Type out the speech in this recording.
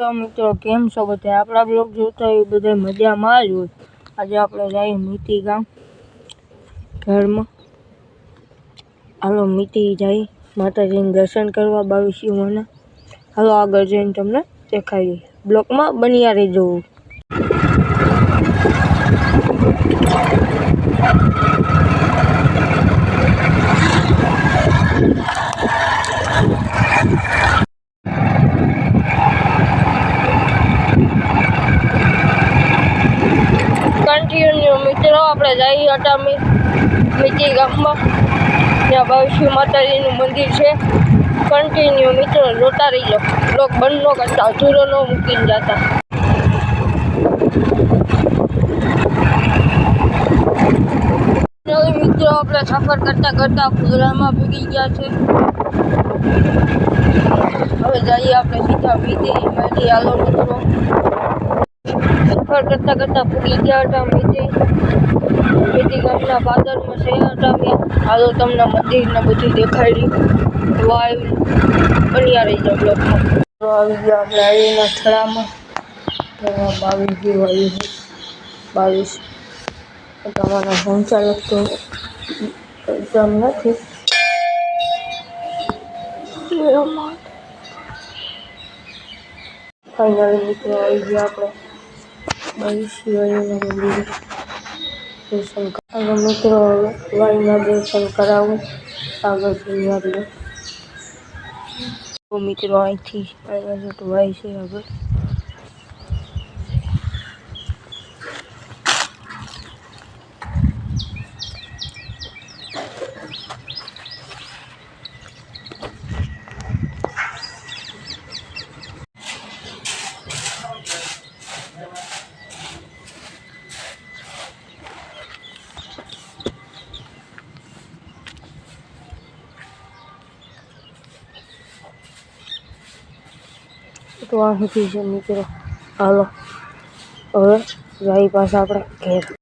તો મિત્રો કેમ છો બધા? આપણા બ્લોગ જોતા હોય બધા મજામાં જ હોય. આજે આપણે જઈએ મીતી ગામ ઘરમાં. હાલો મીતી જઈ માતાજીને દર્શન કરવા બાવીસીઓના હાલો, આગળ જઈને તમને દેખાડીએ. બ્લોકમાં બન્યા રહેજો. કન્ટિન્યુ મિત્રો, આપણે જઈએ હતા મીટી ગામમાં. ત્યાં ભવિષ્ય માતાજીનું મંદિર છે. કન્ટિન્યુ મિત્રો, જોતા રહીજો લોક બંધ ન કરતા, અધૂરો ન મૂકીને જતા. મિત્રો, આપણે સફર કરતા કરતા ફૂલામાં ભૂગી ગયા છે. હવે જઈએ આપણે સીધા મીઠી માંથી. આલો મિત્રો. સફર કરતા કરતા પૂરી ગયા હતા મેથી મેથી ગામના પાદરમાં છે હતા અમે હાલો તમને મંદિરને બધું દેખાડી વાયુ બન્યા રહી જાવ બ્લોકમાં આવી ગયા આપણે આવીના થળામાં બાવીસ જેવું આવ્યું છે બાવીસ. તમારા સંચાલક તો એક્ઝામ નથી. ફાઇનલી મિત્રો, આવી ગયા આપણે. શિવાજીના મંદિરે દર્શન આગળ મિત્રો વાઈના દર્શન કરાવું. આગળ તો મિત્રો, અહીંથી આગળ વાય છે આગળ. તો અહીંથી છે મિત્રો. હાલો. હવે જાય પાછા આપણે ઘેર.